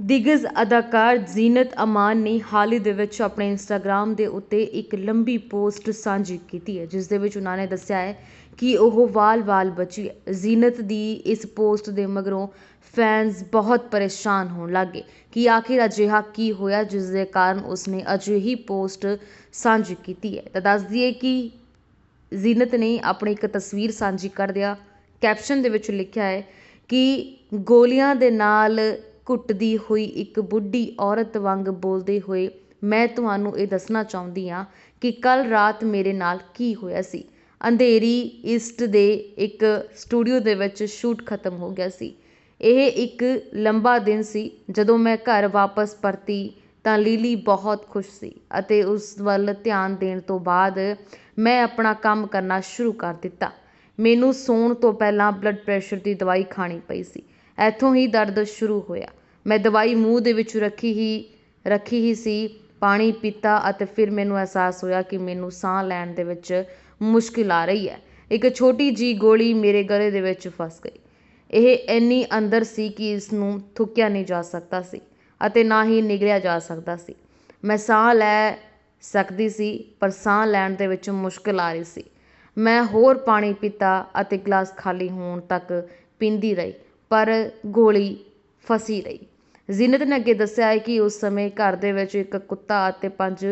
ਦਿਗਜ ਅਦਾਕਾਰ ਜ਼ੀਨਤ ਅਮਾਨ ਨੇ ਹਾਲ ਹੀ ਦੇ ਵਿੱਚ ਆਪਣੇ ਇੰਸਟਾਗ੍ਰਾਮ ਦੇ ਉੱਤੇ ਇੱਕ ਲੰਬੀ ਪੋਸਟ ਸਾਂਝੀ ਕੀਤੀ ਹੈ, ਜਿਸ ਦੇ ਵਿੱਚ ਉਹਨਾਂ ਨੇ ਦੱਸਿਆ ਹੈ ਕਿ ਉਹ ਵਾਲ-ਵਾਲ ਬਚੀ ਹੈ ਜ਼ੀਨਤ ਦੀ ਇਸ ਪੋਸਟ ਦੇ ਮਗਰੋਂ ਫੈਨਸ ਬਹੁਤ ਪਰੇਸ਼ਾਨ ਹੋਣ ਲੱਗੇ ਕਿ ਆਖਿਰ ਅਜਿਹਾ ਕੀ ਹੋਇਆ, ਜਿਸ ਦੇ ਕਾਰਨ ਉਸਨੇ ਅਜਿਹੀ ਪੋਸਟ ਸਾਂਝੀ ਕੀਤੀ ਹੈ। ਤਾਂ ਦੱਸ ਦਈਏ ਕਿ ਜ਼ੀਨਤ ਨੇ ਆਪਣੀ ਇੱਕ ਤਸਵੀਰ ਸਾਂਝੀ ਕਰਦਿਆਂ ਕੈਪਸ਼ਨ ਦੇ ਵਿੱਚ ਲਿਖਿਆ ਹੈ ਕਿ ਗੋਲੀਆਂ ਦੇ ਨਾਲ ਘੁੱਟਦੀ ਹੋਈ ਇੱਕ ਬੁੱਢੀ ਔਰਤ ਵਾਂਗ ਬੋਲਦੇ ਹੋਏ ਮੈਂ ਤੁਹਾਨੂੰ ਇਹ ਦੱਸਣਾ ਚਾਹੁੰਦੀ ਹਾਂ ਕਿ ਕੱਲ੍ਹ ਰਾਤ ਮੇਰੇ ਨਾਲ ਕੀ ਹੋਇਆ ਸੀ। ਅੰਧੇਰੀ ਈਸਟ ਦੇ ਇੱਕ ਸਟੂਡੀਓ ਦੇ ਵਿੱਚ ਸ਼ੂਟ ਖਤਮ ਹੋ ਗਿਆ ਸੀ। ਇਹ ਇੱਕ ਲੰਬਾ ਦਿਨ ਸੀ। ਜਦੋਂ ਮੈਂ ਘਰ ਵਾਪਸ ਪਰਤੀ ਤਾਂ ਲੀਲੀ ਬਹੁਤ ਖੁਸ਼ ਸੀ ਅਤੇ ਉਸ ਵੱਲ ਧਿਆਨ ਦੇਣ ਤੋਂ ਬਾਅਦ ਮੈਂ ਆਪਣਾ ਕੰਮ ਕਰਨਾ ਸ਼ੁਰੂ ਕਰ ਦਿੱਤਾ। ਮੈਨੂੰ ਸੌਣ ਤੋਂ ਪਹਿਲਾਂ ਬਲੱਡ ਪ੍ਰੈਸ਼ਰ ਦੀ ਦਵਾਈ ਖਾਣੀ ਪਈ ਸੀ। ਇੱਥੋਂ ਹੀ ਦਰਦ ਸ਼ੁਰੂ ਹੋਇਆ। ਮੈਂ ਦਵਾਈ ਮੂੰਹ ਦੇ ਵਿੱਚ ਰੱਖੀ ਹੀ ਰੱਖੀ ਹੀ ਸੀ, ਪਾਣੀ ਪੀਤਾ ਅਤੇ ਫਿਰ ਮੈਨੂੰ ਅਹਿਸਾਸ ਹੋਇਆ ਕਿ ਮੈਨੂੰ ਸਾਹ ਲੈਣ ਦੇ ਵਿੱਚ ਮੁਸ਼ਕਿਲ ਆ ਰਹੀ ਹੈ। ਇੱਕ ਛੋਟੀ ਜਿਹੀ ਗੋਲੀ ਮੇਰੇ ਗਲੇ ਦੇ ਵਿੱਚ ਫਸ ਗਈ। ਇਹ ਇੰਨੀ ਅੰਦਰ ਸੀ ਕਿ ਇਸ ਨੂੰ ਥੁੱਕਿਆ ਨਹੀਂ ਜਾ ਸਕਦਾ ਸੀ ਅਤੇ ਨਾ ਹੀ ਨਿਗਲਿਆ ਜਾ ਸਕਦਾ ਸੀ। ਮੈਂ ਸਾਹ ਲੈ ਸਕਦੀ ਸੀ, ਪਰ ਸਾਹ ਲੈਣ ਦੇ ਵਿੱਚ ਮੁਸ਼ਕਿਲ ਆ ਰਹੀ ਸੀ। ਮੈਂ ਹੋਰ ਪਾਣੀ ਪੀਤਾ ਅਤੇ ਗਲਾਸ ਖਾਲੀ ਹੋਣ ਤੱਕ ਪੀਂਦੀ ਰਹੀ, ਪਰ ਗੋਲੀ ਫਸੀ ਰਹੀ। ਜ਼ੀਨਤ ਨੇ ਅੱਗੇ ਦੱਸਿਆ ਹੈ ਕਿ ਉਸ ਸਮੇਂ ਘਰ ਦੇ ਵਿੱਚ ਇੱਕ ਕੁੱਤਾ ਅਤੇ ਪੰਜ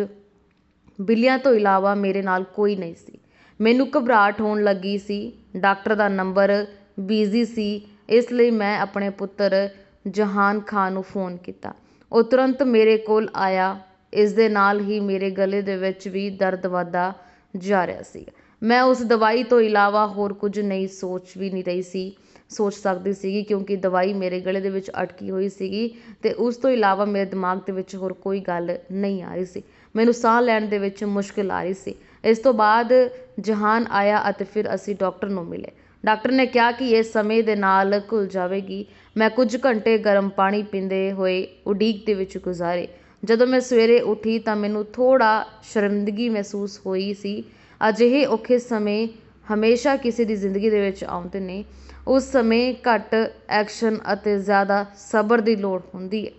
ਬਿੱਲੀਆਂ ਤੋਂ ਇਲਾਵਾ ਮੇਰੇ ਨਾਲ ਕੋਈ ਨਹੀਂ ਸੀ। ਮੈਨੂੰ ਘਬਰਾਹਟ ਹੋਣ ਲੱਗੀ ਸੀ। ਡਾਕਟਰ ਦਾ ਨੰਬਰ ਬਿਜ਼ੀ ਸੀ। ਇਸ ਲਈ ਮੈਂ ਆਪਣੇ ਪੁੱਤਰ ਜਹਾਨ ਖਾਨ ਨੂੰ ਫੋਨ ਕੀਤਾ। ਉਹ ਤੁਰੰਤ ਮੇਰੇ ਕੋਲ ਆਇਆ। ਇਸ ਦੇ ਨਾਲ ਹੀ ਮੇਰੇ ਗਲੇ ਦੇ ਵਿੱਚ ਵੀ ਦਰਦ ਵਾਧਾ ਜਾ ਰਿਹਾ ਸੀ। ਮੈਂ ਉਸ ਦਵਾਈ ਤੋਂ ਇਲਾਵਾ ਹੋਰ ਕੁਝ ਨਹੀਂ ਸੋਚ ਵੀ ਨਹੀਂ ਰਹੀ ਸੀ, ਸੋਚ ਸਕਦੀ ਸੀਗੀ ਕਿਉਂਕਿ ਦਵਾਈ ਮੇਰੇ ਗਲੇ ਦੇ ਵਿੱਚ ਅਟਕੀ ਹੋਈ ਸੀਗੀ ਅਤੇ ਉਸ ਤੋਂ ਇਲਾਵਾ ਮੇਰੇ ਦਿਮਾਗ ਦੇ ਵਿੱਚ ਹੋਰ ਕੋਈ ਗੱਲ ਨਹੀਂ ਆ ਰਹੀ ਸੀ। ਮੈਨੂੰ ਸਾਹ ਲੈਣ ਦੇ ਵਿੱਚ ਮੁਸ਼ਕਿਲ ਆ ਰਹੀ ਸੀ। ਇਸ ਤੋਂ ਬਾਅਦ ਜਹਾਨ ਆਇਆ ਅਤੇ ਫਿਰ ਅਸੀਂ ਡਾਕਟਰ ਨੂੰ ਮਿਲੇ। ਡਾਕਟਰ ਨੇ ਕਿਹਾ ਕਿ ਇਹ ਸਮੇਂ ਦੇ ਨਾਲ ਘੁਲ ਜਾਵੇਗੀ। ਮੈਂ ਕੁਝ ਘੰਟੇ ਗਰਮ ਪਾਣੀ ਪੀਂਦੇ ਹੋਏ ਉਡੀਕ ਦੇ ਵਿੱਚ ਗੁਜ਼ਾਰੇ। ਜਦੋਂ ਮੈਂ ਸਵੇਰੇ ਉੱਠੀ ਤਾਂ ਮੈਨੂੰ ਥੋੜ੍ਹਾ ਸ਼ਰਮਿੰਦਗੀ ਮਹਿਸੂਸ ਹੋਈ ਸੀ। ਅਜਿਹੇ ਔਖੇ ਸਮੇਂ ਹਮੇਸ਼ਾ ਕਿਸੇ ਦੀ ਜ਼ਿੰਦਗੀ ਦੇ ਵਿੱਚ ਆਉਂਦੇ ਨੇ ਉਸ ਸਮੇਂ ਘੱਟ ਐਕਸ਼ਨ ਅਤੇ ਜ਼ਿਆਦਾ ਸਬਰ ਦੀ ਲੋੜ ਹੁੰਦੀ ਹੈ।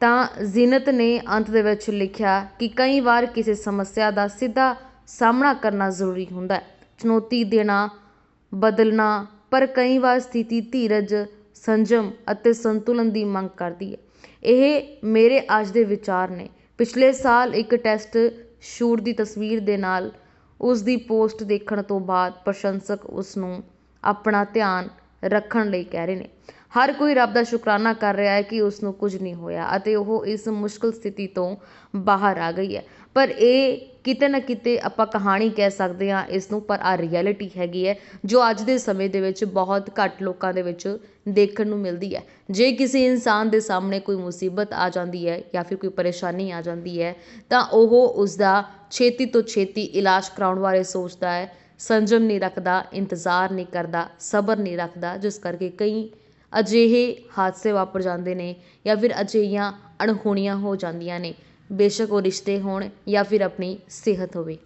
ਤਾਂ ਜ਼ੀਨਤ ਨੇ ਅੰਤ ਦੇ ਵਿੱਚ ਲਿਖਿਆ ਕਿ ਕਈ ਵਾਰ ਕਿਸੇ ਸਮੱਸਿਆ ਦਾ ਸਿੱਧਾ ਸਾਹਮਣਾ ਕਰਨਾ ਜ਼ਰੂਰੀ ਹੁੰਦਾ ਚੁਣੌਤੀ ਦੇਣਾ, ਬਦਲਣਾ, ਪਰ ਕਈ ਵਾਰ ਸਥਿਤੀ ਧੀਰਜ, ਸੰਜਮ ਅਤੇ ਸੰਤੁਲਨ ਦੀ ਮੰਗ ਕਰਦੀ ਹੈ। ਇਹ ਮੇਰੇ ਅੱਜ ਦੇ ਵਿਚਾਰ ਨੇ। ਪਿਛਲੇ ਸਾਲ ਇੱਕ ਟੈਸਟ ਸ਼ੂਟ ਦੀ ਤਸਵੀਰ ਦੇ ਨਾਲ ਉਸ ਦੀ ਪੋਸਟ ਦੇਖਣ ਤੋਂ ਬਾਅਦ ਪ੍ਰਸ਼ੰਸਕ ਉਸ ਨੂੰ ਆਪਣਾ ਧਿਆਨ ਰੱਖਣ ਲਈ ਕਹਿ ਰਹੇ ਨੇ। ਹਰ ਕੋਈ ਰੱਬ ਦਾ ਸ਼ੁਕਰਾਨਾ ਕਰ ਰਿਹਾ ਹੈ ਕਿ ਉਸ ਨੂੰ ਕੁਝ ਨਹੀਂ ਹੋਇਆ ਅਤੇ ਉਹ ਇਸ ਮੁਸ਼ਕਲ ਸਥਿਤੀ ਤੋਂ ਬਾਹਰ ਆ ਗਈ ਹੈ। ਪਰ ਇਹ ਕਿਤੇ ਨਾ ਕਿਤੇ ਆਪਾਂ ਕਹਾਣੀ ਕਹਿ ਸਕਦੇ ਹਾਂ ਇਸ ਨੂੰ ਪਰ ਆ ਰਿਐਲਿਟੀ ਹੈਗੀ ਹੈ, ਜੋ ਅੱਜ ਦੇ ਸਮੇਂ ਦੇ ਵਿੱਚ ਬਹੁਤ ਘੱਟ ਲੋਕਾਂ ਦੇ ਵਿੱਚ ਦੇਖਣ ਨੂੰ ਮਿਲਦੀ ਹੈ। ਜੇ ਕਿਸੇ ਇਨਸਾਨ ਦੇ ਸਾਹਮਣੇ ਕੋਈ ਮੁਸੀਬਤ ਆ ਜਾਂਦੀ ਹੈ ਜਾਂ ਫਿਰ ਕੋਈ ਪਰੇਸ਼ਾਨੀ ਆ ਜਾਂਦੀ ਹੈ, ਤਾਂ ਉਹ ਉਸ ਦਾ ਛੇਤੀ ਤੋਂ ਛੇਤੀ ਇਲਾਜ ਕਰਾਉਣ ਬਾਰੇ ਸੋਚਦਾ ਹੈ, ਸੰਜਮ ਨਹੀਂ ਰੱਖਦਾ, ਇੰਤਜ਼ਾਰ ਨਹੀਂ ਕਰਦਾ, ਸਬਰ ਨਹੀਂ ਰੱਖਦਾ, ਜਿਸ ਕਰਕੇ ਕਈ ਅਜਿਹੇ ਹਾਦਸੇ ਵਾਪਰ ਜਾਂਦੇ ਨੇ ਜਾਂ ਫਿਰ ਅਜਿਹੀਆਂ ਅਣਹੋਣੀਆਂ ਹੋ ਜਾਂਦੀਆਂ ਨੇ। ਬੇਸ਼ੱਕ ਉਹ ਰਿਸ਼ਤੇ ਹੋਣ ਜਾਂ ਫਿਰ ਆਪਣੀ ਸਿਹਤ ਹੋਵੇ।